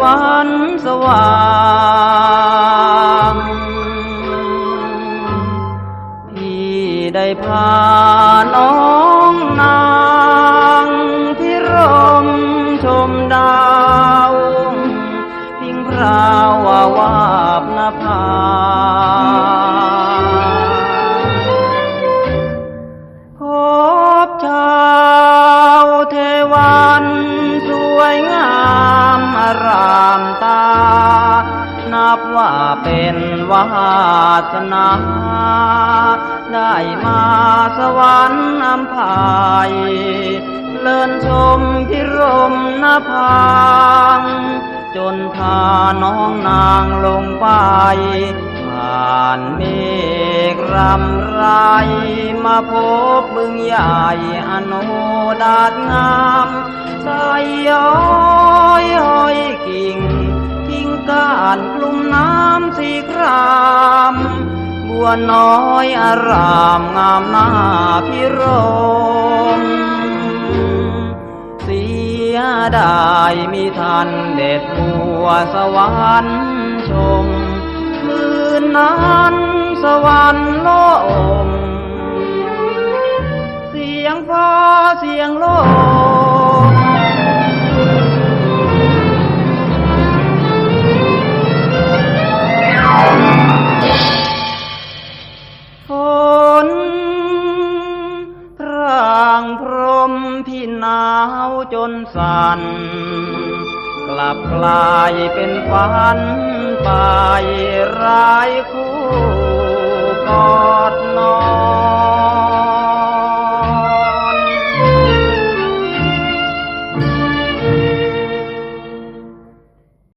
วรรค์สว่างพี่ได้พาน้องนางพิรมชมดาวพิงพราววาวาบนภาามตา นับว่าเป็นวาสนา ได้มาสวรรค์อำภายเลินชมพิรมนภางจนพาน้องนางลงไป ผ่านเมฆรำไรมาพบบึงใหญ่อโนดาดงามใสยอยามสีครามบัวน้อยอารามงามหน้าพิรมเสียดายมีทันเด็ดบัวสวรรค์ชมคืนนั้นสวรรค์โลม จนสั่นกลับกลายเป็นฝันไปร้ายคู่